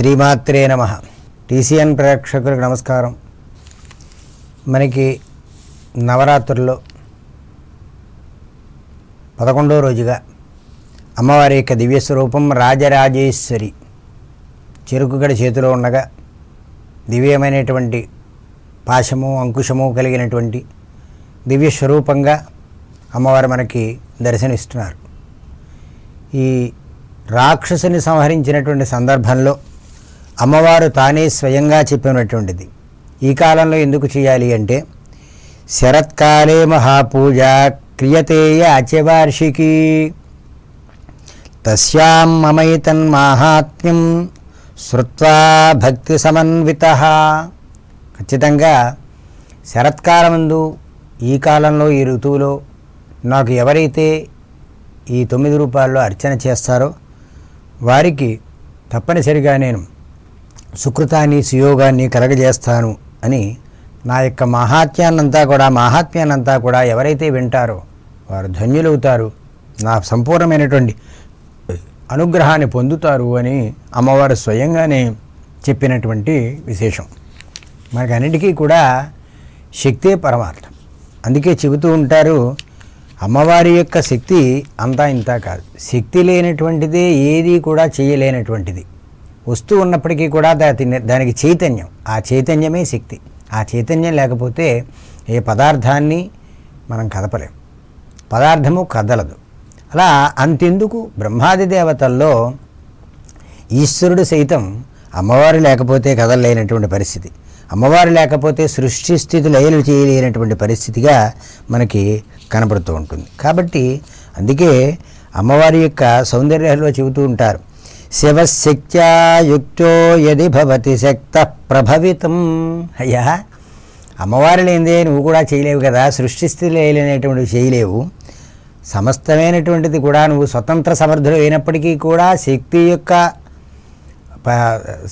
శ్రీమాత్రే నమ. టీసీఎన్ ప్రేక్షకులకు నమస్కారం. మనకి నవరాత్రుల్లో పదకొండో రోజుగా అమ్మవారి యొక్క దివ్య స్వరూపం రాజరాజేశ్వరి చెరుకుగడ చేతిలో ఉండగా దివ్యమైనటువంటి పాశము అంకుశము కలిగినటువంటి దివ్య స్వరూపంగా అమ్మవారు మనకి దర్శనమిస్తున్నారు. ఈ రాక్షసుని సంహరించినటువంటి సందర్భంలో అమ్మవారు తానే స్వయంగా చెప్పినటువంటిది. ఈ కాలంలో ఎందుకు చేయాలి అంటే శరత్కాలే మహాపూజ క్రియతేయ అచవార్షికి తస్యాం మమైతన్మాహాత్మ్యం శ్రుత్వా భక్తి సమన్విత. ఖచ్చితంగా శరత్కాలమందు ఈ కాలంలో ఈ ఋతువులో నాకు ఎవరైతే ఈ తొమ్మిది రూపాయల్లో అర్చన చేస్తారో వారికి తప్పనిసరిగా నేను సుకృతాన్ని సుయోగాన్ని కలగజేస్తాను అని నా యొక్క మహాత్యాన్నంతా కూడా మహాత్మ్యాన్నంతా కూడా ఎవరైతే వింటారో వారు ధన్యులవుతారు. నా సంపూర్ణమైనటువంటి అనుగ్రహాన్ని పొందుతారు అని అమ్మవారు స్వయంగానే చెప్పినటువంటి విశేషం. మనకి అన్నిటికీ కూడా శక్తే పరమార్థం. అందుకే చెబుతూ ఉంటారు అమ్మవారి యొక్క శక్తి అంతా ఇంత కాదు. శక్తి లేనటువంటిదే ఏది కూడా చేయలేనటువంటిది. వస్తూ ఉన్నప్పటికీ కూడా దాని దానికి చైతన్యం. ఆ చైతన్యమే శక్తి. ఆ చైతన్యం లేకపోతే ఏ పదార్థాన్ని మనం కదపలేం. పదార్థము కదలదు. అలా అంతెందుకు? బ్రహ్మాది దేవతల్లో ఈశ్వరుడు సైతం అమ్మవారు లేకపోతే కదలలేనటువంటి పరిస్థితి. అమ్మవారు లేకపోతే సృష్టి స్థితి లయలు చేయలేనటువంటి పరిస్థితిగా మనకి కనబడుతూ ఉంటుంది. కాబట్టి అందుకే అమ్మవారి యొక్క సౌందర్యాలు చెబుతూ ఉంటారు. శివశక్త్యాయుక్తో యది భవతి శక్త ప్రభవితం. అయ్యా అమ్మవారు లేనిదే నువ్వు కూడా చేయలేవు కదా. సృష్టి స్థితి లేనటువంటివి చేయలేవు. సమస్తమైనటువంటిది కూడా నువ్వు స్వతంత్ర సమర్థుడు అయినప్పటికీ కూడా శక్తి యొక్క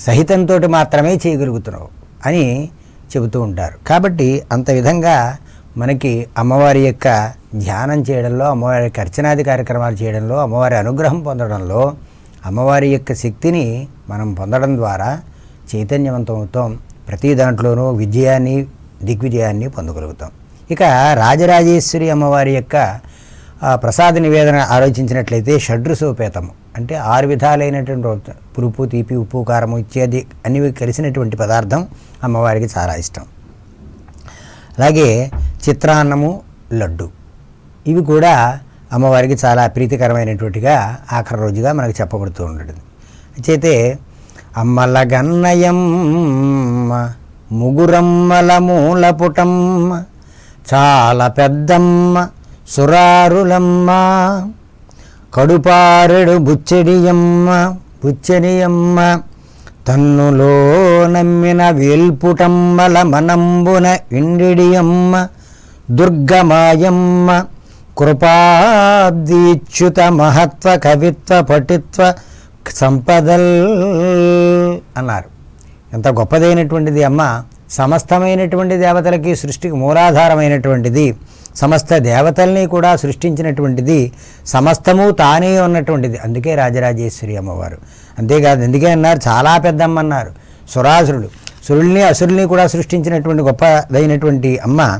సహితంతో మాత్రమే చేయగలుగుతున్నావు అని చెబుతూ ఉంటారు. కాబట్టి అంత విధంగా మనకి అమ్మవారి యొక్క ధ్యానం చేయడంలో అమ్మవారి యొక్క అర్చనాది కార్యక్రమాలు చేయడంలో అమ్మవారి అనుగ్రహం పొందడంలో అమ్మవారి యొక్క శక్తిని మనం పొందడం ద్వారా చైతన్యవంతమవుతాం. ప్రతి దాంట్లోనూ విజయాన్ని దిగ్విజయాన్ని పొందగలుగుతాం. ఇక రాజరాజేశ్వరి అమ్మవారి యొక్క ప్రసాద నివేదన ఆలోచించినట్లయితే షడ్రుసోపేతము అంటే ఆరు విధాలైనటువంటి పులుపు తీపి ఉప్పు కారము ఇత్యాది అన్ని కలిసినటువంటి పదార్థం అమ్మవారికి చాలా ఇష్టం. అలాగే చిత్రాన్నము లడ్డు. ఇవి కూడా అమ్మవారికి చాలా ప్రీతికరమైనటువంటిగా ఆఖరి రోజుగా మనకు చెప్పబడుతూ ఉంటుంది అయితే అమ్మల గన్నయమ్మ ముగురమ్మల మూలపుటమ్మ చాలా పెద్దమ్మ సురారులమ్మ కడుపారెడు బుచ్చడియమ్మ బుచ్చడియమ్మ తన్నులో నమ్మిన వేల్పుటమ్మల మనంబున ఇండిడియమ్మ దుర్గమాయమ్మ కృపాబ్దీచ్యుత మహత్వ కవిత్వ పటిత్వ సంపదల్ అన్నారు. ఎంత గొప్పదైనటువంటిది అమ్మ. సమస్తమైనటువంటి దేవతలకి సృష్టికి మూలాధారమైనటువంటిది. సమస్త దేవతల్ని కూడా సృష్టించినటువంటిది. సమస్తము తానే ఉన్నటువంటిది. అందుకే రాజరాజేశ్వరి అమ్మవారు. అంతేకాదు ఎందుకే అన్నారు? చాలా పెద్దమ్మ అన్నారు సురాసురుడు సురుల్ని అసురుల్ని కూడా సృష్టించినటువంటి గొప్పదైనటువంటి అమ్మ.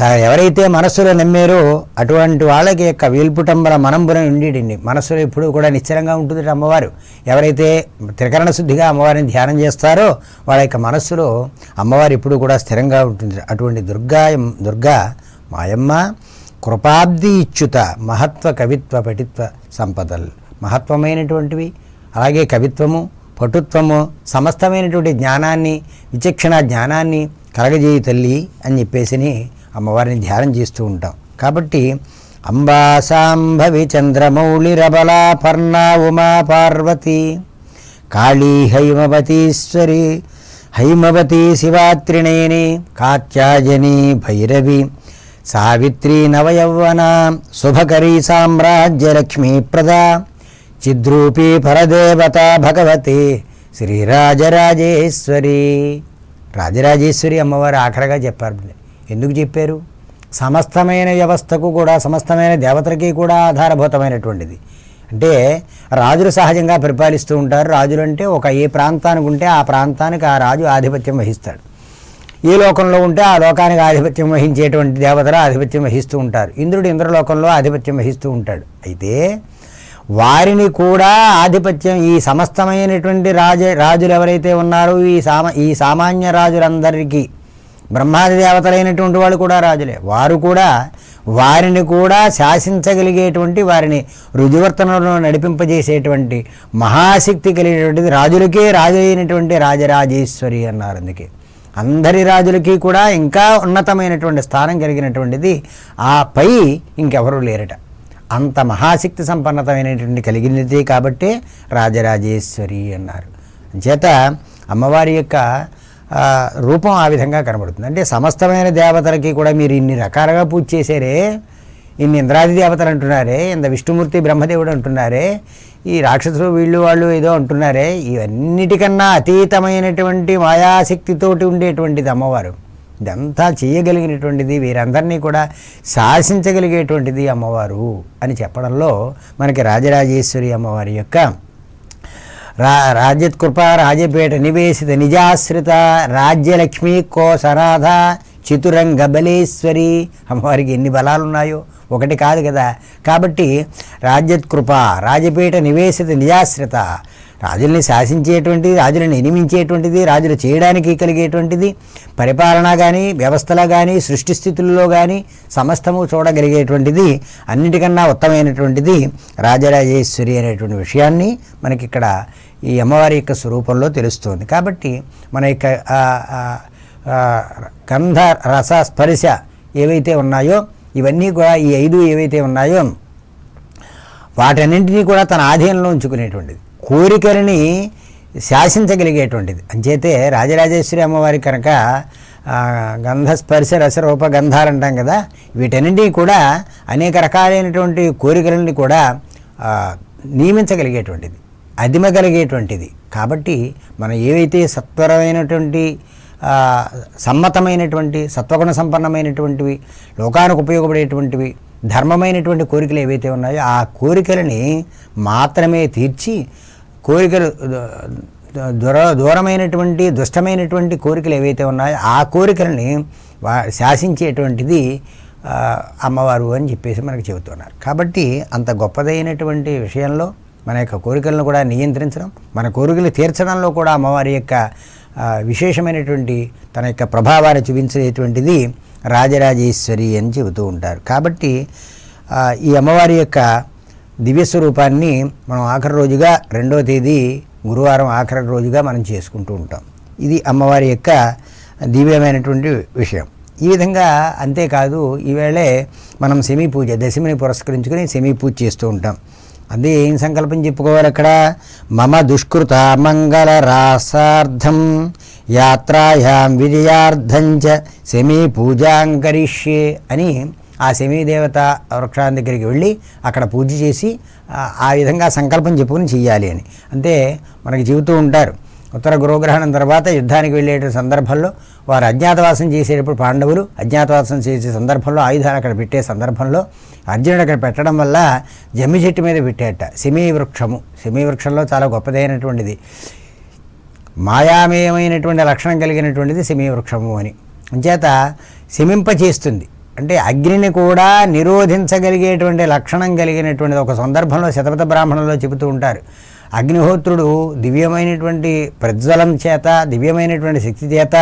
ఎవరైతే మనస్సులో నమ్మారో అటువంటి వాళ్ళకి యొక్క వీల్పుటంబల మనంబున ఉండిడింది మనస్సులో ఎప్పుడు కూడా నిశ్చలంగా ఉంటుంది అమ్మవారు. ఎవరైతే త్రికరణ శుద్ధిగా అమ్మవారిని ధ్యానం చేస్తారో వాళ్ళ యొక్క మనస్సులో అమ్మవారు ఎప్పుడు కూడా స్థిరంగా ఉంటుంది. అటువంటి దుర్గా దుర్గా మాయమ్మ కృపాబ్ది ఇచ్యుత మహత్వ కవిత్వ పటిత్వ సంపదలు. మహత్వమైనటువంటివి అలాగే కవిత్వము పటుత్వము సమస్తమైనటువంటి జ్ఞానాన్ని విచక్షణ జ్ఞానాన్ని కలగజేయి తల్లి అని చెప్పేసి అమ్మవారిని ధ్యానం చేస్తూ ఉంటాం. కాబట్టి అంబాసాంభవి చంద్రమౌళిరబలా పర్ణా ఉమా పార్వతి కాళీ హైమవతీశ్వరి హైమవతి శివాత్రినేని కాత్యాయని భైరవి సావిత్రి నవయౌవన శుభకరీ సామ్రాజ్యలక్ష్మీప్రదా చిద్రూపీ పరదేవత భగవతి శ్రీరాజరాజేశ్వరి రాజరాజేశ్వరి అమ్మవారు ఆఖరగా చెప్పారు. ఎందుకు చెప్పారు? సమస్తమైన వ్యవస్థకు కూడా సమస్తమైన దేవతలకి కూడా ఆధారభూతమైనటువంటిది. అంటే రాజులు సహజంగా పరిపాలిస్తూ ఉంటారు. రాజులు అంటే ఒక ఏ ప్రాంతానికి ఉంటే ఆ ప్రాంతానికి ఆ రాజు ఆధిపత్యం వహిస్తాడు. ఏ లోకంలో ఉంటే ఆ లోకానికి ఆధిపత్యం వహించేటువంటి దేవతలు ఆధిపత్యం వహిస్తూ ఉంటారు. ఇంద్రుడు ఇంద్రలోకంలో ఆధిపత్యం వహిస్తూ ఉంటాడు. అయితే వారిని కూడా ఆధిపత్యం ఈ సమస్తమైనటువంటి రాజ రాజులు ఎవరైతే ఉన్నారో ఈ సామ ఈ సామాన్య రాజులందరికీ బ్రహ్మాది దేవతలైనటువంటి వాళ్ళు కూడా రాజులే. వారు కూడా వారిని కూడా శాసించగలిగేటువంటి వారిని రుజువర్తనలో నడిపింపజేసేటువంటి మహాశక్తి కలిగినటువంటిది రాజులకే రాజు అయినటువంటి రాజరాజేశ్వరి అన్నారు అందుకే. అందరి రాజులకి కూడా ఇంకా ఉన్నతమైనటువంటి స్థానం కలిగినటువంటిది ఆ పై ఇంకెవరూ లేరట. అంత మహాశక్తి సంపన్నతమైనటువంటి కలిగినది కాబట్టే రాజరాజేశ్వరి అన్నారు. చేత అమ్మవారి యొక్క రూపం ఆ విధంగా కనబడుతుంది. అంటే సమస్తమైన దేవతలకి కూడా మీరు ఇన్ని రకాలుగా పూజ చేశారే ఇన్ని ఇంద్రాది దేవతలు అంటున్నారే ఇంత విష్ణుమూర్తి బ్రహ్మదేవుడు అంటున్నారే ఈ రాక్షసులు వీళ్ళు వాళ్ళు ఏదో అంటున్నారే ఇవన్నిటికన్నా అతీతమైనటువంటి మాయాశక్తితోటి ఉండేటువంటిది అమ్మవారు. ఇదంతా చేయగలిగినటువంటిది వీరందరినీ కూడా శాసించగలిగేటువంటిది అమ్మవారు అని చెప్పడంలో మనకి రాజరాజేశ్వరి అమ్మవారి యొక్క రా రాజ్యత్కృప రాజపేట నివేశిత నిజాశ్రిత రాజ్యలక్ష్మి కోసనాథ చతురంగ బలేశ్వరి. అమ్మవారికి ఎన్ని బలాలు ఉన్నాయో ఒకటి కాదు కదా. కాబట్టి రాజ్యత్కృప రాజపేట నివేశిత నిజాశ్రిత రాజుల్ని శాసించేటువంటిది రాజులను ఎనిమించేటువంటిది రాజులు చేయడానికి కలిగేటువంటిది పరిపాలన కానీ వ్యవస్థలో కానీ సృష్టి స్థితుల్లో కానీ సమస్తము చూడగలిగేటువంటిది అన్నిటికన్నా ఉత్తమైనటువంటిది రాజరాజేశ్వరి అనేటువంటి విషయాన్ని మనకి ఇక్కడ ఈ అమ్మవారి యొక్క స్వరూపంలో తెలుస్తుంది. కాబట్టి మన యొక్క గంధ రస స్పర్శ ఏవైతే ఉన్నాయో ఇవన్నీ కూడా ఈ ఐదు ఏవైతే ఉన్నాయో వాటన్నింటినీ కూడా తన ఆధీనంలో ఉంచుకునేటువంటిది. కోరికలని శాసించగలిగేటువంటిది. అంచేతే రాజరాజేశ్వరి అమ్మవారి కనుక గంధస్పర్శ రసరూప గంధాలు అంటాం కదా వీటన్నింటినీ కూడా అనేక రకాలైనటువంటి కోరికలని కూడా నియమించగలిగేటువంటిది అదిమగలిగేటువంటిది కాబట్టి మనం ఏవైతే సత్వరమైనటువంటి సమ్మతమైనటువంటి సత్వగుణ సంపన్నమైనటువంటివి లోకానికి ఉపయోగపడేటువంటివి ధర్మమైనటువంటి కోరికలు ఏవైతే ఉన్నాయో ఆ కోరికలని మాత్రమే తీర్చి కోరికలు దుర దూర దూరమైనటువంటి దుష్టమైనటువంటి కోరికలు ఏవైతే ఉన్నాయో ఆ కోరికలని వా శాసించేటువంటిది అమ్మవారు అని చెప్పేసి మనకు చెబుతున్నారు. కాబట్టి అంత గొప్పదైనటువంటి విషయంలో మన యొక్క కోరికలను కూడా నియంత్రించడం మన కోరికలు తీర్చడంలో కూడా అమ్మవారి యొక్క విశేషమైనటువంటి తన యొక్క ప్రభావాన్ని చూపించేటువంటిది రాజరాజేశ్వరి అని చెబుతూ ఉంటారు. కాబట్టి ఈ అమ్మవారి యొక్క దివ్య స్వరూపాన్ని మనం ఆఖరి రోజుగా రెండో తేదీ గురువారం ఆఖరి రోజుగా మనం చేసుకుంటూ ఉంటాం. ఇది అమ్మవారి యొక్క దివ్యమైనటువంటి విషయం. ఈ విధంగా అంతేకాదు ఈవేళే మనం సెమీ పూజ దశమిని పురస్కరించుకొని సెమీ పూజ చేస్తూ ఉంటాం. అదే ఏం సంకల్పం చెప్పుకోవాలి అక్కడ? మమ దుష్కృత మంగళ రాసార్థం యాత్రాయాం విజయార్థం చ సెమీ పూజాంకరిష్యే అని ఆ సెమీ దేవత వృక్షాన్ని దగ్గరికి వెళ్ళి అక్కడ పూజ చేసి ఆ- విధంగా సంకల్పం చెప్పుకుని చెయ్యాలి అని. అంటే మనకి చెబుతూ ఉంటారు. ఉత్తర గురుగ్రహణం తర్వాత యుద్ధానికి వెళ్ళే సందర్భంలో వారు అజ్ఞాతవాసం చేసేటప్పుడు పాండవులు అజ్ఞాతవాసం చేసే సందర్భంలో ఆయుధాలు అక్కడ పెట్టే సందర్భంలో అర్జునుడు అక్కడ పెట్టడం వల్ల జమ్మి చెట్టు మీద పెట్టేట సిమీ వృక్షము. సిమీ వృక్షంలో చాలా గొప్పదైనటువంటిది. మాయామయమైనటువంటి లక్షణం కలిగినటువంటిది సిమీ వృక్షము అని. అంచేత సిమింప చేస్తుంది అంటే అగ్నిని కూడా నిరోధించగలిగేటువంటి లక్షణం కలిగినటువంటి ఒక సందర్భంలో శతపథ బ్రాహ్మణంలో చెబుతూ ఉంటారు. అగ్నిహోత్రుడు దివ్యమైనటువంటి ప్రజ్వలం చేత దివ్యమైనటువంటి శక్తి చేత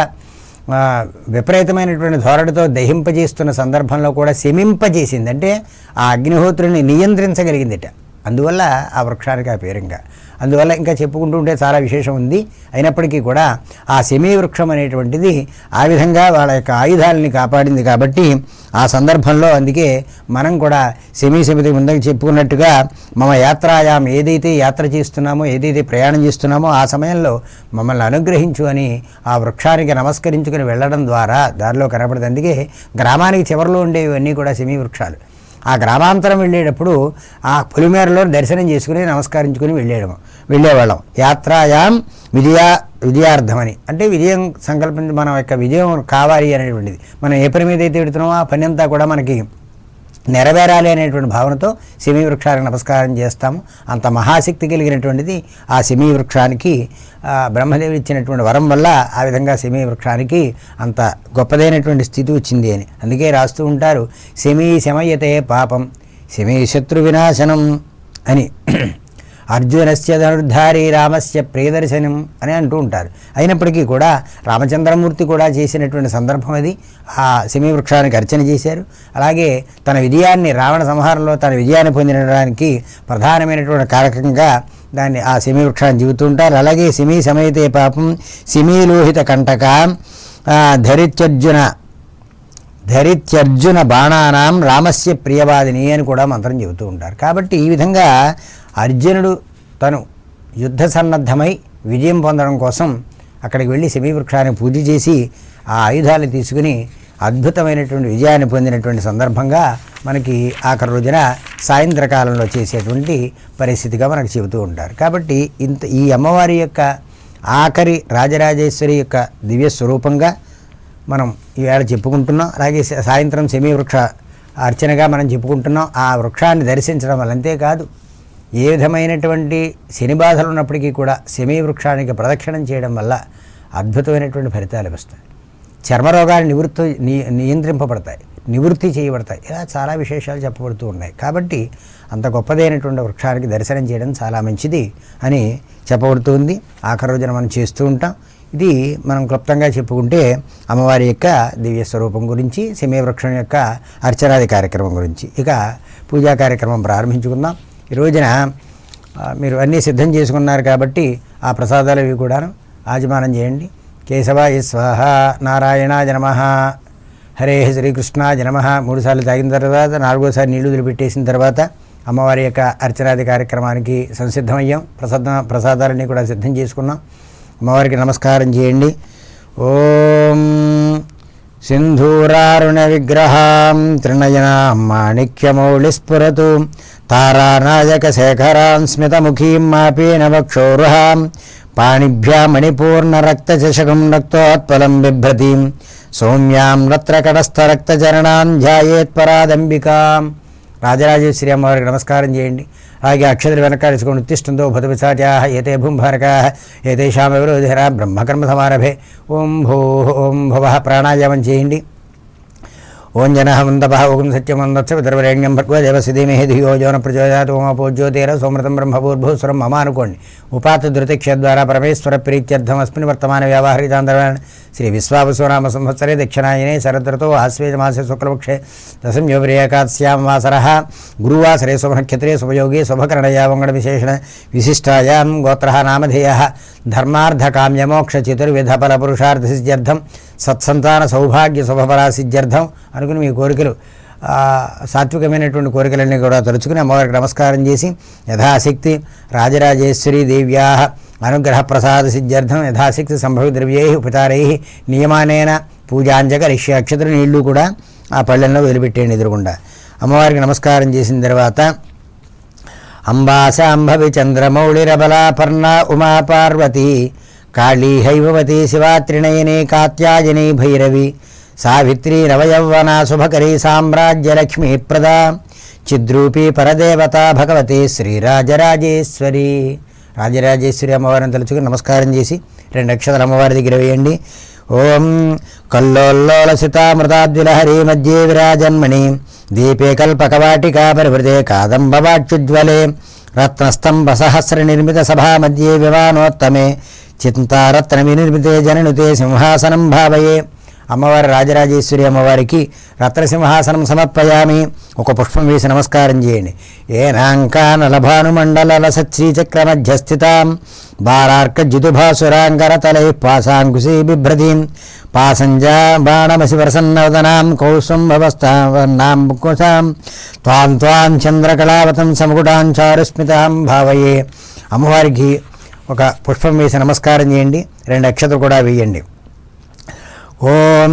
విపరీతమైనటువంటి ధోరణితో దహింపజేస్తున్న సందర్భంలో కూడా శమింపజేసింది. అంటే ఆ అగ్నిహోత్రుని నియంత్రించగలిగిందిట. అందువల్ల ఆ వృక్షానికి ఆ పేరుగా అందువల్ల ఇంకా చెప్పుకుంటూ ఉంటే చాలా విశేషం ఉంది. అయినప్పటికీ కూడా ఆ సెమీ వృక్షం అనేటువంటిది ఆ విధంగా వాళ్ళ యొక్క ఆయుధాలని కాపాడింది కాబట్టి ఆ సందర్భంలో అందుకే మనం కూడా సెమీ సమితి ముందుకు చెప్పుకున్నట్టుగా మమ యాత్రాయాం ఏదైతే యాత్ర చేస్తున్నామో ఏదైతే ప్రయాణం చేస్తున్నామో ఆ సమయంలో మమ్మల్ని అనుగ్రహించు అని ఆ వృక్షానికి నమస్కరించుకుని వెళ్ళడం ద్వారా దారిలో కనపడదు. అందుకే గ్రామానికి చివరిలో ఉండేవన్నీ కూడా సెమీ వృక్షాలు. ఆ గ్రామాంతరం వెళ్ళేటప్పుడు ఆ పులిమేరలో దర్శనం చేసుకుని నమస్కరించుకుని వెళ్ళేయడం వెళ్ళేవాళ్ళం. యాత్రాయాం విజయా విజయార్థమని అంటే విజయం సంకల్పించి మన యొక్క విజయం కావాలి అనేటువంటిది. మనం ఏ పని మీద అయితే పెడుతున్నామో ఆ పని అంతా కూడా మనకి నెరవేరాలి అనేటువంటి భావనతో సిమీ వృక్షానికి నమస్కారం చేస్తాము. అంత మహాశక్తి కలిగినటువంటిది ఆ సిమీ వృక్షానికి బ్రహ్మదేవి బ్రహ్మదేవుడు ఇచ్చినటువంటి వరం వల్ల ఆ విధంగా సిమీ వృక్షానికి అంత గొప్పదైనటువంటి స్థితి వచ్చింది అని. అందుకే రాస్తూ ఉంటారు సిమీ శమయతే పాపం సిమీ శత్రు వినాశనం అని. అర్జునస్య ధనుర్ధారి రామస్య ప్రియదర్శనం అని అంటూ ఉంటారు. అయినప్పటికీ కూడా రామచంద్రమూర్తి కూడా చేసినటువంటి సందర్భం అది. ఆ సిమివృక్షానికి వృక్షానికి అర్చన చేశారు. అలాగే తన విజయాన్ని రావణ సంహారంలో తన విజయాన్ని పొందడానికి ప్రధానమైనటువంటి కారకంగా దాన్ని ఆ శమీ వృక్షాన్ని చెబుతూ ఉంటారు. అలాగే సిమి సమయతే పాపం సిమీలోహిత కంటక ధరిత్యర్జున ధరిత్యర్జున బాణానాం రామస్య ప్రియవాదిని అని కూడా మంత్రం చెబుతూ ఉంటారు. కాబట్టి ఈ విధంగా అర్జునుడు తను యుద్ధ సన్నద్ధమై విజయం పొందడం కోసం అక్కడికి వెళ్ళి శమీవృక్షాన్ని పూజ చేసి ఆ ఆయుధాలు తీసుకుని అద్భుతమైనటువంటి విజయాన్ని పొందినటువంటి సందర్భంగా మనకి ఆఖరి రోజున సాయంత్రకాలంలో చేసేటువంటి పరిస్థితిగా మనకు చెబుతూ ఉంటారు. కాబట్టి ఇంత ఈ అమ్మవారి యొక్క ఆఖరి రాజరాజేశ్వరి యొక్క దివ్య స్వరూపంగా మనం ఈవేళ చెప్పుకుంటున్నాం. అలాగే సాయంత్రం సెమీ వృక్ష అర్చనగా మనం చెప్పుకుంటున్నాం. ఆ వృక్షాన్ని దర్శించడం వల్ల అంతేకాదు ఏ విధమైనటువంటి శని బాధలు ఉన్నప్పటికీ కూడా సెమీ వృక్షానికి ప్రదక్షిణం చేయడం వల్ల అద్భుతమైనటువంటి ఫలితాలు వస్తాయి. చర్మరోగాలు నివృత్తి నియంత్రింపబడతాయి నివృత్తి చేయబడతాయి. ఇలా చాలా విశేషాలు చెప్పబడుతూ ఉన్నాయి. కాబట్టి అంత గొప్పదైనటువంటి వృక్షానికి దర్శనం చేయడం చాలా మంచిది అని చెప్పబడుతుంది ఆఖరి రోజున మనం చేస్తూ ఉంటాం. ఇది మనం క్లుప్తంగా చెప్పుకుంటే అమ్మవారి యొక్క దివ్య స్వరూపం గురించి సెమీ వృక్షం యొక్క అర్చనాది కార్యక్రమం గురించి. ఇక పూజా కార్యక్రమం ప్రారంభించుకుందాం. ఈ రోజున మీరు అన్నీ సిద్ధం చేసుకున్నారు కాబట్టి ఆ ప్రసాదాలు ఇవి కూడాను ఆజమానం చేయండి. కేశవాయ స్వాహ నారాయణాయ నమ హరే శ్రీకృష్ణాయ నమ. మూడుసార్లు తాగిన తర్వాత నాలుగోసారి నీళ్ళు వదిలిపెట్టేసిన తర్వాత అమ్మవారి యొక్క అర్చనాది కార్యక్రమానికి సంసిద్ధమయ్యాం. ప్రసాద ప్రసాదాలన్నీ కూడా సిద్ధం చేసుకున్నాం. అమ్మవారికి నమస్కారం చేయండి. ఓం సింధూరారుణ విగ్రహాం త్రినయనాం మాణిక్యమౌళిస్ఫురతు. తారానాయక శేఖరాం స్మితముఖీం మాపేన వక్షోరుహాం పాణిభ్యా మణిపూర్ణరక్తచషకం రక్తోత్పలం బిభ్రతీం సౌమ్యాం రత్రకటస్థరక్తచరణాం ధ్యాయేత్పరాదంబికాం రాజరాజేశ్వరి అమ్మవారికి నమస్కారం చేయండి. అలాగే అక్షతలు వెనకాడించుకొని ఉత్తిష్టంతో భుతపిశాచా ఏతే భూంభారకా ఏతేషామెవరోధిరా బ్రహ్మకర్మ సమారభే. ఓం భూ ఓం భువ ప్రాణాయామం చేయండి. ओं जन मंदप ओं सत्यमंदर्वरेण्यम भगव देवसिधीमहे धियो जो न प्रचोदयात ओमपो ज्योतिर सोमृतम ब्रह्मभूर्भूसुरम उपात द्वारा परमेश्वर प्रीत्यर्थमस्म वर्तमान व्यावहारितान्तरण श्री विश्वावसुनाम संवत्सरे दक्षिणायने शरदृत आश्वेजमासे शुक्लपक्षे दशम गुरुवासरे गुरुवासरे शुभनक्षत्रे शुभयोगी विशेषण विशिष्टायां गोत्रः नामधेयः धर्मार्थकाम्यमोक्षचतुर्विधफलपुरुषार्थसिद्ध्यर्थं సత్సంతాన సౌభాగ్య శుభఫలాసిద్ధ్యర్థం అనుకుని మీ కోరికలు సాత్వికమైనటువంటి కోరికలన్నీ కూడా తలుచుకుని అమ్మవారికి నమస్కారం చేసి యథాశక్తి రాజరాజేశ్వరి దేవ్యా అనుగ్రహ ప్రసాద సిద్ధ్యర్థం యథాశక్తి సంభవి ద్రవ్యై ఉపచారై నియమానేన పూజాంజకరిష్య అక్షతలు నీళ్ళు కూడా ఆ పళ్ళెంలో వెలిపెట్టేయండి ఎదురుకుండా అమ్మవారికి నమస్కారం చేసిన తర్వాత అంబాశాంభవి చంద్రమౌళిరబలాపర్ణ ఉమా పార్వతి కాళీ హైమవతి శివా త్రినయనే కాత్యాయని భైరవి సావిత్రి నవయౌవన శుభకరీ సామ్రాజ్యలక్ష్మీ ప్రదా చిద్రూపీ పరదేవత భగవతి శ్రీరాజరాజేశ్వరి రాజరాజేశ్వరి అమ్మవారిని తలుచుకుని నమస్కారం చేసి రెండు అక్షరాలు అమ్మవారి దగ్గర వేయండి. ఓం కల్లోల్లోలసితామృతాద్విలహరి మధ్యే విరాజన్మణి దీపే కల్పకవాటికా పరివృతే కాదంబవాట్యుజ్వలే రత్నస్తంభ సహస్ర నిర్మిత సభా మధ్యే విమానోత్తమే చింతారత్న జననుతే సింహాసనం భావయే. అమ్మవారి రాజరాజేశ్వరి అమ్మవారికి రత్నసింహాసనం సమర్పయామి. ఒక పుష్పం వేసి నమస్కారం చేయండి. ఏనాంకానలభానుమండల సశ్రీచక్ర మధ్యస్థితాం. బారార్క జిదుభాసురాంగరతలై పాశాంకుశీ బిభ్రతీం. పాసంజా బాణమసి ప్రసన్నవదనాం కౌసుంభవస్తాం కుశాం త్వాం త్వాం చంద్రకళావతం సమకుటాం చారుస్మితాం భావయే. అమ్మవారికి ఒక పుష్పం వేసి నమస్కారం చేయండి. రెండు అక్షతలు కూడా వేయండి. ఓం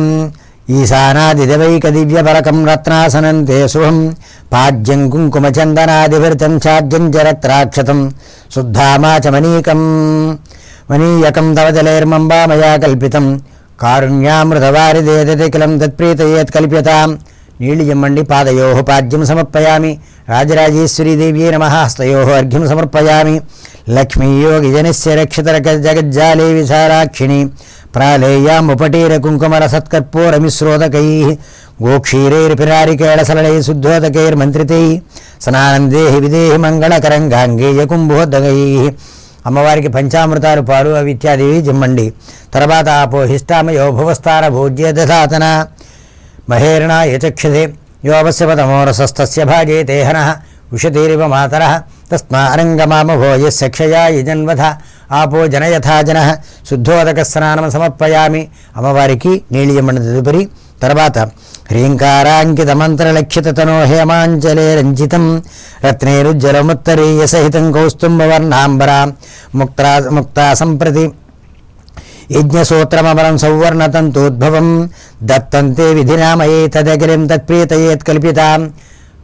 ఈశానాదిదవైక దివ్యపరకం రత్నాసనం తే శుభం పాద్యం కుంకుమచందనాదిభృతం చాద్యం చ రత్రాక్షతం శుద్ధామాచమనీకం మనీయకం తవ జలైర్మంబా మయా కల్పితం కారుణ్యామృతవారిదేదతికిలం తత్ప్రీతయేత్ కల్ప్యతాం నీళ్ళు ఇమ్మండి పాదయో పాద్యం సమర్పయామి. రాజరాజేశ్వరీదేవ్యే నమ. హస్తయో అర్ఘ్యం సమర్పయామి. లక్ష్మీయోగిజనస్య రక్షితరక జగజ్జాలే విశాలాక్షిణి. ప్రాళేయాముపటీర కుంకుమర సత్కర్పూరమిశ్రోదకై గోక్షీరైర్పిరారికేళసలై శుద్ధోదకైర్మంత్రితై స్నానందేహి విదేహి మంగళకరం గాంగేయ కుంభోదగై అమ్మవారికి పంచామృతాలు పాలు అవి ఇత్యాదివి జిమ్మండి. తర్వాత ఆపోహిష్టామయో భువస్థాన భోజ్య దధాతన మహేరణ యచక్షదే యోవస్యపదమోరసస్తస్య భాజే తేహన ఉషతీరివ మాతర తస్మారంగమామభో యక్షయా యజన్వధ ఆపో జనయథా జన శుద్ధోదక స్నానం సమర్పయామి అమ్మవారికి నీళ్ళు ఇవ్వమని తదుపరి తర్వాత హ్రీంకారాంకిత మంత్రలక్షితతనో హేమాంజలే రంజితం రత్నేరుజ్జలముత్తరీయ సహితం కౌస్తుంభవర్ణాంబరా ముక్తా ముక్తా సంప్రతి యజ్ఞసూత్రమరం సౌవర్ణతంతోద్భవం. దత్తంతే విధినామయే తదగ్రిం తదగిరిం తత్ప్రీతయేత్కల్పితాం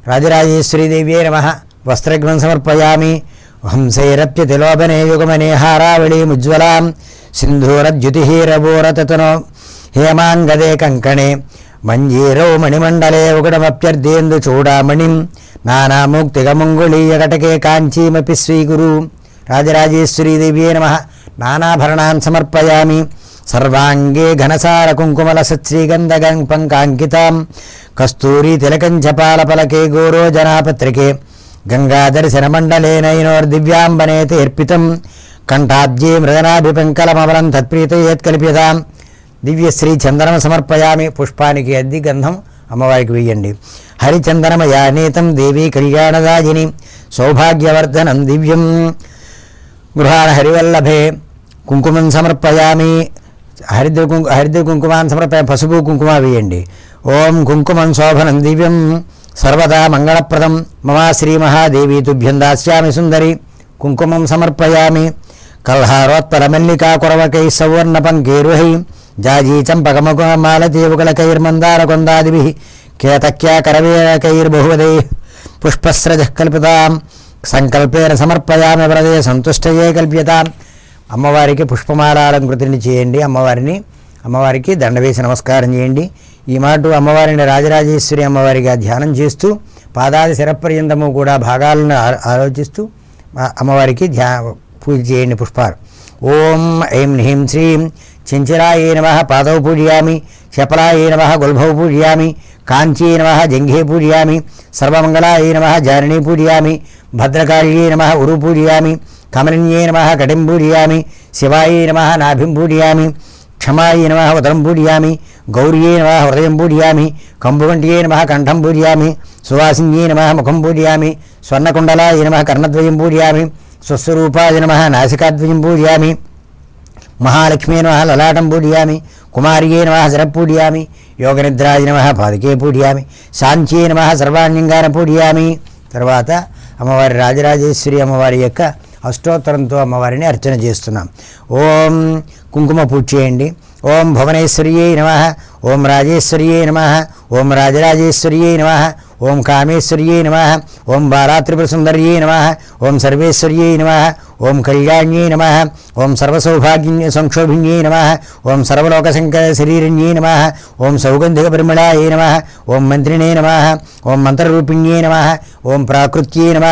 రాజరాజేశ్వరీదేవ్యే నమ. వస్త్రఘ్నం సమర్పయామి. హంసైరప్యతిలోభనే యుగమనే హారావళీముజ్వలాం. సింధూరద్యుతిహీరభూరతనో హేమాంగదే కంకణే. మంజీరౌ మణిమండలే ఉగడమప్యర్థేందు చూడామణిం. నానాముక్తిగమంగుళీయకటకే కాంచీమపి స్వీకురు రాజరాజేశ్వరీదేవ్యే నమ. నానాభరణాన్ సమర్పయామి సర్వాంగే ఘనసార కుంకుమల సత్శ్రీగంధగం పంకాంకితాం కస్తూరి తిలకం చపాలపలకే గోరోజనాపత్రికే గంగాదర్శనమండలేనైనోర్దివ్యాంబనే తీర్పితం కంఠాబ్జీ మృగనాభిపంకలమవరం తత్ప్రీతయేత్కల్ప్యతాం దివ్యశ్రీ చందనం సమర్పయామి పుష్పానికి అద్ది గంధం అమ్మవారికి వెయ్యండి హరిచందనమయానీతం దేవీ కళ్యాణదాజిని సౌభాగ్యవర్ధనం దివ్యం గృహాణ హరివల్లభే కుంకుమం సమర్పయామి. హరిద్ర కుంకు హరిద్ర కుంకుమాన్ సమర్పయ పసుపు కుంకుమ వేయండి. ఓం కుంకుమం శోభనం దివ్యం. సర్వదా మంగళప్రదం. మమా శ్రీ మహాదేవి తుభ్యం దాస్యామి సుందరి. కుంకుమం సమర్పయామి. కల్హారోత్పలమల్లికా కురవకై సౌవర్ణ పంకేరుహై. జాజీ చంపకమకుమాలతీవుకలకైర్మందార కొందాదిభి. కేతక్యా కరవేకైర్బహువదై పుష్పస్రజ కల్పితాం. సంకల్పేన సమర్పయామి. వరదే సంతుష్టయే కల్ప్యతాం. అమ్మవారికి పుష్పమాలాలంకృతిని చేయండి. అమ్మవారిని అమ్మవారికి దండ వేసి నమస్కారం చేయండి. ఈ మాట అమ్మవారిని రాజరాజేశ్వరి అమ్మవారిగా ధ్యానం చేస్తూ పాదాది శిరపర్యంతము కూడా భాగాలను ఆలోచిస్తూ అమ్మవారికి ధ్యా పూజ చేయండి పుష్పాలు. ఓం ఐం హ్రీం శ్రీం చెంచరాయే నమ పాదౌ పూజయామి చపలాయే నమ గుల్భౌ పూజయామి కాంచీ నమ జంఘే పూజయామి సర్వమంగళాయే నమ జారిణీ పూజయామి భద్రకాళ్యే నమ ఉరు పూజయామి కమలిన్యే నమ కటిం పూజయామి శివాయే నమ నాభిం పూజయామి క్షమాయే నమ ఉదరం పూజయామి గౌరియే నమ హృదయం పూజయామి కంబుగంటియే నమ కంఠం పూజయామి సువాసిన్యే నమ ముఖం పూజయామి స్వర్ణకుండలాయ నమ కర్ణద్వయం పూజయామి స్వస్వరూపాయ నమ నాసికాద్వయం పూజయామి మహాలక్ష్మీ నమ లలాటం పూజయామి కుమార్యే నమ శర యోగనిద్రాయ నమ పాదకే పూజయామి శాంత్యే నమ సర్వాణ్యంగాన పూజయామి. తర్వాత అమ్మవారి రాజరాజేశ్వరి అమ్మవారి యొక్క అష్టోత్తరంతో అమ్మవారిని అర్చన చేస్తున్నాం. ఓం కుంకుమ పూజ చేయండి. ఓం భువనేశ్వర్యే నమ. ఓం రాజేశ్వర్యే నమ. ఓం రాజరాజేశ్వర్యే నమ. ఓం కామేశ్వర్యే నమ. ఓం బాలాత్రిపురసుందర్యై నమ. ఓం సర్వేశ్వర్యే నమ. ఓం కళ్యాణ్యై నమ ఓం సర్వసౌభాగ్య సంక్షోభిణ్యై నమ ఓం సర్వలోక శరీరణ్యై నమ ఓం సౌగంధిక పరిమళాయై నమ ఓం మంత్రిణే నమ ఓం మంత్రరూపిణ్యై నమ ఓం ప్రాకృత్యై నమ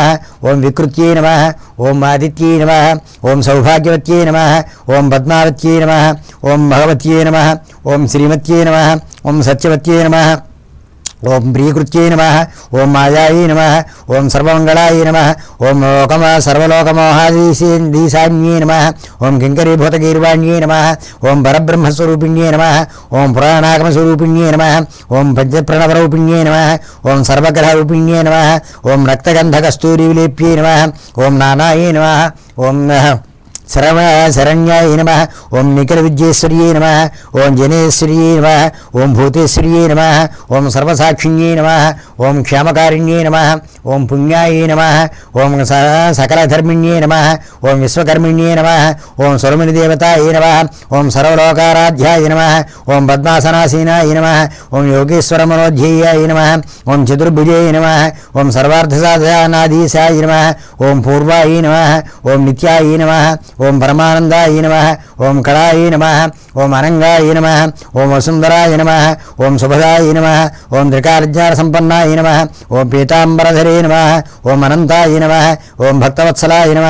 ఓం వికృత్యై నమ ఓం ఆదిత్యై నమ ఓం సౌభాగ్యవత్యై నమ ఓం పద్మావత్యై నమ ఓం భగవత్యై నమ ఓం శ్రీమత్యై నమ ఓం సత్యవత్యై నమ ఓం ప్రియకృత్యై నమ ఓం మాయాయై నమ ఓం సర్వమంగళాయ నమ ఓం లోకమ సర్వలోకమోహాదీశాన్యై నమ ఓం కింకరీభూతగీర్వాణ్యై నమ ఓం పరబ్రహ్మస్వరూపిణ్యై నమ ఓం పురాణాగమస్వరూపిణ్యై నమ ఓం పంచప్రణవరూపిణ్యై నమ ఓం సర్వగ్రహరూపిణ్యై నమ ఓం రక్తగంధకస్తూరి విలేప్యై నమ ఓం నానాయై నమ ఓం శరవ శరణ్యాయ నమ. ఓం నిఖిల విద్యేశ్వర్యే నమ. ఓం జనేశ్వర్యే నమ. ఓం భూతేశ్వర్యే నమ. ఓం సర్వసాక్షిణ్యే నమ. ఓం క్షేమకారిణ్యే నమ. ఓం పుణ్యాయ నమ ఓం స- సకలధర్మిణ్యే నమ ఓం విశ్వకర్మిణ్యే నమ ఓం సురముని దేవతాయ నమ ఓం సర్వలోకారాధ్యాయ నమ ఓం పద్మాసనాసీనాయ నమ ఓం యోగేశ్వర మనోధ్యేయాయ నమ ఓం చతుర్భుజాయ నమ ఓం సర్వార్థసాధనాధీశాయ నమ ఓం పూర్వాయ నమ ఓం నిత్యాయ నమ ఓం పరమానందాయ నమ ఓం కళాయ నమ ఓం అనంగాయ నమ ఓం వసుంధరాయ నమ ఓం శుభదాయ నమ ఓం త్రికార్జార సంపన్నాయ నమ ఓం పీతాంబరధరే నమ ఓం అనంతాయ నమ ఓం భక్తవత్సలాయ నమ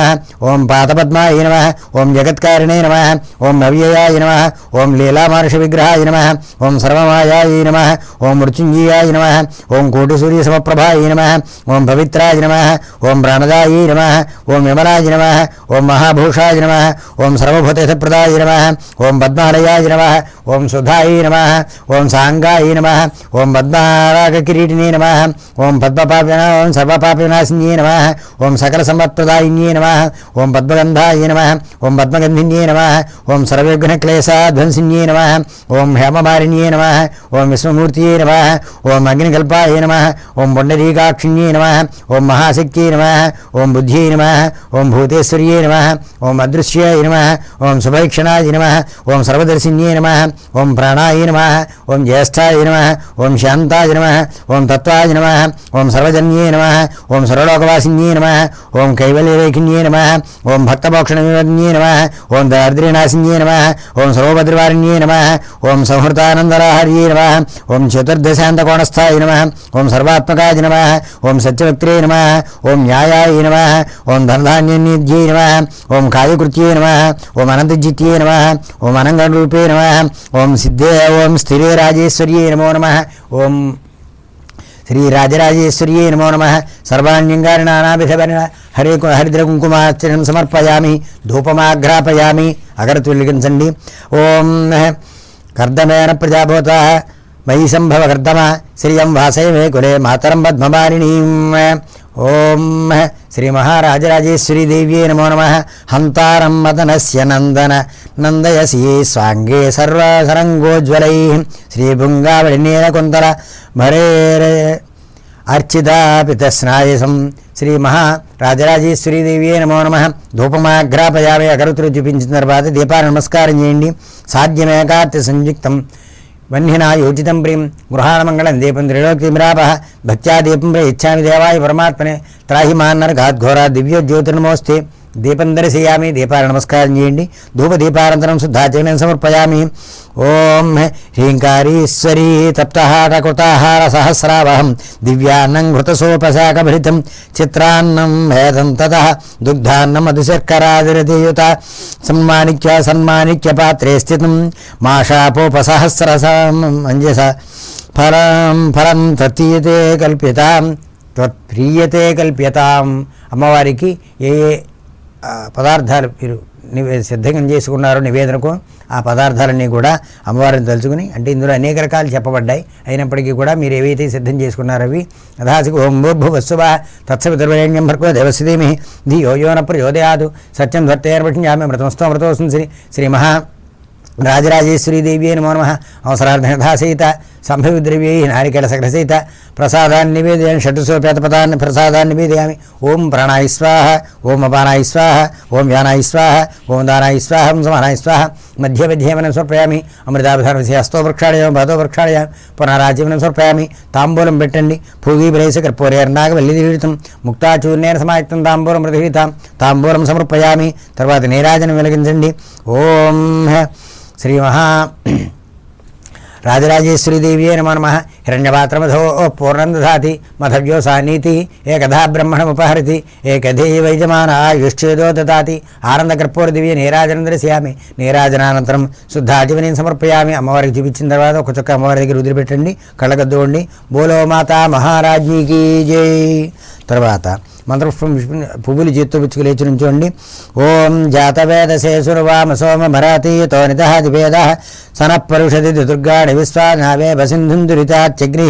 ఓం పాతపద్మాయ నమ ఓం జగత్కారిణే నమ ఓం నవ్యయాయ నమ ఓం లీలామహర్షి విగ్రహాయ నమ ఓం సర్వమాయాయ నమ ఓం మృత్యుంజయాయ నమ ఓం కోటిసూర్య సమప్రభాయ నమ ఓం పవిత్రాయ నమ ఓం ప్రాణదాయ నమ ఓం విమలాయ నమ ఓం మహాభూషాయ నమ ఓం సర్వభూతహితప్రదాయ నమ ఓం పద్మాలయాయ నమ ఓం సుధాయ నమ ఓం సాంగాయ నమ ఓం పద్మారాగకిరీటినే నమ ఓం పద్మపాపిన ఓం సర్వపాపినాశిన్యే నమ ఓం సకల సంపత్ప్రదాయిన్యే నమ ఓం పద్మగంధాయ నమ ఓం పద్మగంధిన్యే నమ ఓం సర్వవిఘ్నక్లేశాధ్వంసిన్యే నమ ఓం హేమమారిణ్యే నమ ఓం విశ్వమూర్తియే నమ ఓం అగ్నికల్పాయ నమ ఓం పుండరీకాక్షిణ్యే నమ ఓం మహాశక్త్యే నమ ఓం బుద్ధ్యై నమ ఓం భూతేశ్వర్యే నమ ఓం అదృశ్యాయ నమ ఓం శుభైక్షణాయ నమ ఓం సర్వదర్శిన్యే నమ ఓం ప్రాణాయ నమ ఓం జ్యేష్ఠాయ నమ ఓం శాంతాయ నమ ఓం తత్వాయ నమ ఓం సర్వజన్యే నమ ఓం సర్వలోకవాసిన్యే నమ ఓం కైవల్యరేఖిన్యే నమ ఓం భక్తమోక్షణవివర్ణ్యే నమ ఓం దారిద్ర్యనాశిన్యే నమ ఓం సర్వభద్రవారిణ్యే నమ ఓం సంహృతానందరాహర్యే నమ ఓం చతుర్దశాంతకోణస్థాయ నమ ఓం సర్వాత్మకాయ నమ ఓం సత్యవక్త్రే నమ ఓం న్యాయాయ నమ ఓం ధనధాన్యనిధ్యే నమ ఓం కాయకృత్యే నమ ఓం అనంతజిత్యే నమ ఓం అనంగరూపే నమ ఓం సిద్ధే ఓం స్థిరే రాజేశ్వర్యే నమో నమ ఓం శ్రీ రాజరాజేశ్వర్యే నమో. నమ సర్వాణ్యంగారిణానాభిధవరిణ హరే కు- హరిద్ర కుంకుమార్చనం సమర్పయామి. ధూపమాఘ్రాపయామి. అగరతు వెలిగించండి ఓం కర్దమేన ప్రజాభూత. మయి సంభవ కర్దమ. శ్రియం వాసయమే కులే మాతరం పద్మమాలినీం ఓం శ్రీ మహారాజరాజేశ్వరీ దేవ్యే నమో నమ. హంతారం మదనస్య నందన. నందయసి స్వాంగే సర్వసరంగోజ్వలై శ్రీభృంగావళి నీలకుంతల భరేరే అర్చితాపితస్నాయసం శ్రీ మహా రాజరాజేశ్వరీదేవియే నమో నమ ధూపమాఘ్రాపయావే అగరుతులు చూపించిన తర్వాత దీపాన్ని నమస్కారం చేయండి సాధ్యమే కార్తె సంయుక్తం వన్హినా యోచితం ప్రియం గృహాణమంగళం దీపం త్రిలోకిమిరాప భక్త్యా దీపం ప్రే ఇచ్చామి దేవాయ పరమాత్మనే త్రాహి మాన్నర ఘాద్ఘోర దివ్య జ్యోతిర్నమోస్తే దీపం దర్శయామి దీపాల నమస్కారం చేయండి. ధూప దీపానంతరం శుద్ధాచరణ సమర్పయామి. ఓం హ్రీంకారీశ్వరీ తప్తహాటకృతాహార సహస్రావహం దివ్యాన్నం ఘృతసోపశాకభరితం చిత్రాన్నం భేదం తత దుగ్ధాన్నం మధుశర్కరాదిరతియుత సన్మానిక్య సన్మానిక్య పాత్రే స్థితం మాషాపోపసహస్ర అంజస ఫలం ఫలం తత్తీయతే కల్ప్యతాం త్వత్ ప్రీయతే కల్ప్యతాం. అమ్మవారికి ఏ ఏ పదార్థాలు మీరు నివే సిద్ధం చేసుకున్నారో నివేదనకు ఆ పదార్థాలన్నీ కూడా అమ్మవారిని తలుచుకుని అంటే ఇందులో అనేక రకాలు చెప్పబడ్డాయి. అయినప్పటికీ కూడా మీరు ఏవైతే సిద్ధం చేసుకున్నారో అవి యథాసి ఓం భూర్భువస్సువ తత్సవితుర్వరేణ్యం భర్గో దేవస్థితిమి ధి యోయోన ప్రయోదయాదు సత్యం ధర్తేర్పఠ్యామి మృతమస్తో మృతోస్తుంది శ్రీ శ్రీ మహా రాజరాజేశ్వరీదేవి నమో నమ అవసరార్థనిధాసహిత సంభవిద్రవ్యై నారికేళ సకలసహిత ప్రసాదాన్ని నివేదయామి. షడ్సోపేతపదాన్ని ప్రసాదాన్ని నివేదయామి. ఓం ప్రాణాయ స్వాహ. ఓం అపానాయ స్వాహ. ఓం వ్యానాయ స్వాహ. ఓం దానాయ స్వాహ. ఓం సమానాయ స్వాహ. మధ్య మధ్యేమనం సమర్పయామి. అమృతాభిధానసి హస్తో వృక్షాళయామి పాదో వృక్షాళయామి పునరాజీవనం సమర్పయామి. తాంబూలం పెట్టండి. భూగి కర్పూరేర్నాగ వల్లిదీడితం ముక్తాచూర్ణేన సమాయుక్తం తాంబూలం మృతిహితాం తాంబూలం సమర్పయామి. తర్వాత నీరాజనం వెలిగించండి. ఓం శ్రీ మహా రాజరాజేశ్వరీదేవ్యే నమో నమ. హిరణ్యపాత్రమధో పూర్ణం దధాతి మధవ్యో సా ఏకథా బ్రహ్మణముపహరతి ఏకధేయ వైజమాన ఆయుష్ేదో దాతి ఆనందకర్పూర దివ్య నీరాజనం దర్శయామి నీరాజనానంతరం శుద్ధాజీవని సమర్పయామి. అమ్మవారికి చూపించిన తర్వాత ఒక చుక్క అమ్మవారి దగ్గర వదిలిపెట్టండి కళ్ళగద్దుకోండి బోలో మాతా మహారాజ్ఞికి జై. తర్వాత మంత్రపుష్పం పువ్వులు చేత్తో పుచ్చుకు లేచి నుంచోండి. ఓం జాతవేదసే సురవామ సోమ భరాతీయతో నితహాది సనఃపరుషది దుర్గాడి విశ్వానావే వసింధుందురితాత్యగ్ని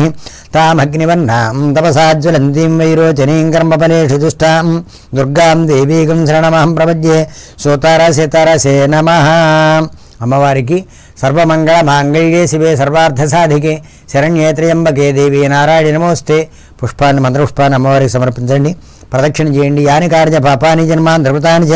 తామగ్నివన్నాం తపసాజ్వలంతీం వైరోచనీం కర్మఫలేషు దుష్టాం దుర్గాం దేవీగం శరణమహం ప్రపద్యే సుతరసి తరసే నమ. అమ్మవారికి సర్వమంగళ మాంగళ్యే శివే సర్వార్థ సాధికే శరణ్యే త్రయంబకే దేవి నారాయణ నమోస్తే. పుష్పాన్ని మంత్రపుష్పాన్ని అమ్మవారికి సమర్పించండి. ప్రదక్షిణ చేయండి. యాని కార్య పాపాని జన్మాన్ ద్రవతాని చ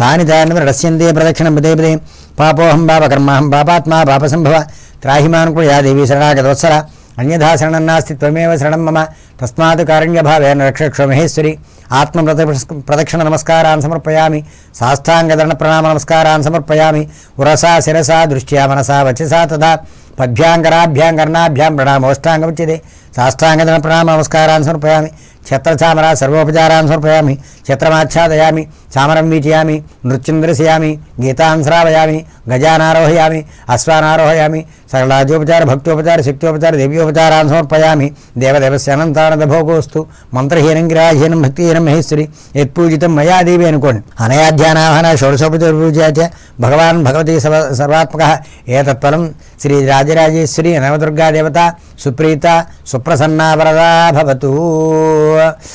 తాని దాని రస్యంతే ప్రదక్షిణం పదే పదే పాపోహం పాప కర్మాహం పాపాత్మా పాపసంభవ త్రాహిమాన్ కూడా యా దేవి శరణాగతోత్సర అన్యథా శరణం నాస్తి త్వమేవ శరణం మమ. తస్మాత్ కారణ్యభావేన రక్షక్ష మహేశ్వరి ఆత్మ ప్రదక్షిణ నమస్కారాన్ సమర్పయామి. సాష్టాంగదరణ ప్రణామ నమస్కారాన్ సమర్పయామి. ఉరసా శిరసా దృష్ట్యా మనసా వచసా తదా పద్భ్యాంగరాభ్యాం కర్ణాభ్యాం ప్రణామోష్టాంగముచ్యతే. సాష్టాంగదన ప్రణామ నమస్కారాన్ సమర్పయామి. ఛత్రచామరా సర్వోపచారాన్ సమర్పయామి. ఛత్రమాచ్ఛాదయామి. చామరం వీచయామి. నృత్యం దర్శయామి గీతాన్ శ్రావయామి. గజానారోహయామి. అశ్వానారోహయామి. సరళాజోపచార భక్తోపచార శక్తోపచార దేవ్యోపచారాన్ సమర్పయామి. దేవదేవస్య అనంతానంద భోగోస్తు మంత్రహీనం గిరాహీనం భక్తిహీనం మహేశ్వరి. యత్పూజితం మయా దేవి అనుకోండి. అనయాధ్యానాహన షోడశోపచర్పూజాచ భగవాన్ భగవతి సర్వ సర్వాత్మక. ఏతత్ఫలం శ్రీ రాజరాజేశ్వరి నవదుర్గా దేవత సుప్రీత సుప్రసన్నా వరదా భవతు.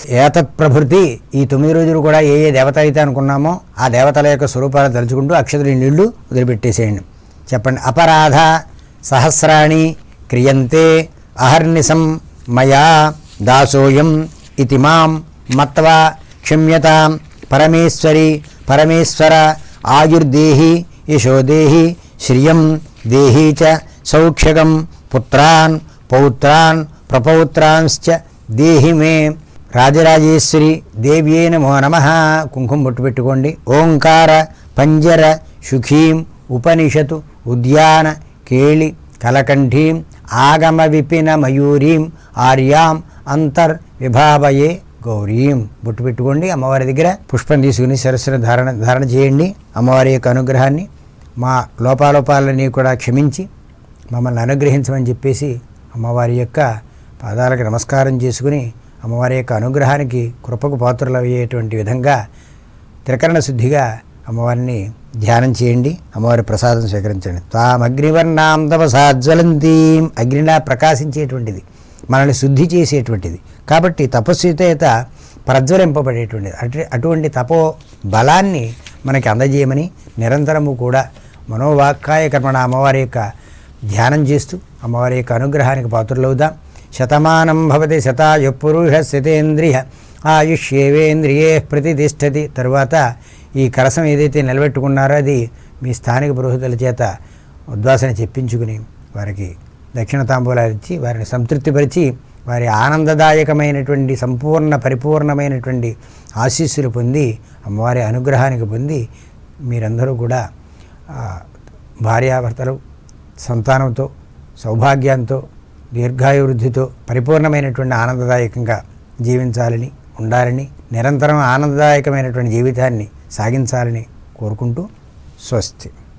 ఏతత్ ప్రభృతి ఈ తొమ్మిది రోజులు కూడా ఏ ఏ దేవత అయితే అనుకున్నామో ఆ దేవతల యొక్క స్వరూపాలు తలుచుకుంటూ అక్షతుడి నీళ్ళు వదిలిపెట్టేసేయండి. చెప్పండి. అపరాధ సహస్రాణి క్రియంతే అహర్నిశం మయా దాసోయం ఇది మాం మత్వా క్షమ్యతాం పరమేశ్వరి పరమేశ్వర ఆయుర్దేహి యశోదేహి శ్రియం దేహీ చ సౌఖ్యగం పుత్రాన్ పౌత్రాన్ ప్రపౌత్రాంశ్చ దేహి మే రాజరాజేశ్వరి దేవ్యే నమో నమ. కుంకుమ బొట్టు పెట్టుకోండి. ఓంకార పంజర సుఖీం ఉపనిషతు ఉద్యాన కేళి కలకంఠీం ఆగమ విపిన మయూరీం ఆర్యాం అంతర్ విభావయే గౌరీం. బొట్టు పెట్టుకోండి అమ్మవారి దగ్గర పుష్పం తీసుకుని సరస్సును ధారణ ధారణ చేయండి. అమ్మవారి యొక్క అనుగ్రహాన్ని మా లోపాలోపాలని కూడా క్షమించి మమ్మల్ని అనుగ్రహించమని చెప్పేసి అమ్మవారి యొక్క పాదాలకు నమస్కారం చేసుకుని అమ్మవారి యొక్క అనుగ్రహానికి కృపకు పాత్రలు అయ్యేటువంటి విధంగా త్రికరణ శుద్ధిగా అమ్మవారిని ధ్యానం చేయండి. అమ్మవారి ప్రసాదం స్వీకరించండి. తామగ్నివర్ణాం తపసాజ్వలంతీం అగ్నిలా ప్రకాశించేటువంటిది. మనల్ని శుద్ధి చేసేటువంటిది. కాబట్టి తపస్సుతేత ప్రజ్వలింపబడేటువంటిది. అటు అటువంటి తపో బలాన్ని మనకి అందజేయమని నిరంతరము కూడా మనోవాక్కాయ కర్మణ అమ్మవారి యొక్క ధ్యానం చేస్తూ అమ్మవారి యొక్క అనుగ్రహానికి పాత్రలవుదాం. శతమానం భవతి శతాయు పురుష శతేంద్రియ ఆయుష్యేవేంద్రియే ప్రతిష్టతి. తరువాత ఈ కరసం ఏదైతే నిలబెట్టుకున్నారో అది మీ స్థానిక పురోహితుల చేత ఉద్వాసన చెప్పించుకుని వారికి దక్షిణ తాంబూలాలు ఇచ్చి వారిని సంతృప్తిపరిచి వారి ఆనందదాయకమైనటువంటి సంపూర్ణ పరిపూర్ణమైనటువంటి ఆశీస్సులు పొంది అమ్మవారి అనుగ్రహానికి పొంది మీరందరూ కూడా భార్యాభర్తలు సంతానంతో సౌభాగ్యంతో దీర్ఘాయువృద్ధితో పరిపూర్ణమైనటువంటి ఆనందదాయకంగా జీవించాలని ఉండాలని నిరంతరం ఆనందదాయకమైనటువంటి జీవితాన్ని సాగించాలని కోరుకుంటూ స్వస్తి.